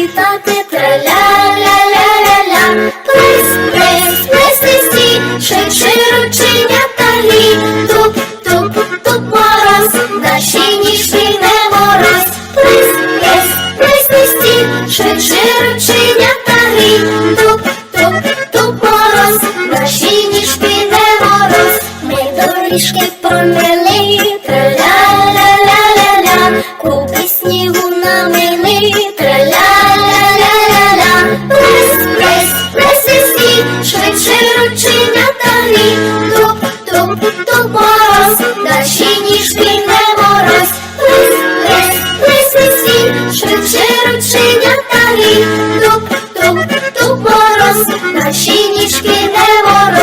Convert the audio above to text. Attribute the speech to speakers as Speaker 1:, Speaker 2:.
Speaker 1: літати траля-ля-ля-ля-ля, плис, плис, плис, листі, шепче рученята лі, туп, туп, туп мороз, наші ніжки не мороз, плис, плис, плис, листі, шепче рученята лі, туп, туп, туп мороз, наші ніжки не мороз, ми доріжки помили, траля. тут на наші ніжки не мороз, плис, плис, плис, висі, швидше рученята тук, тук туп мороз, наші ніжки не мороз.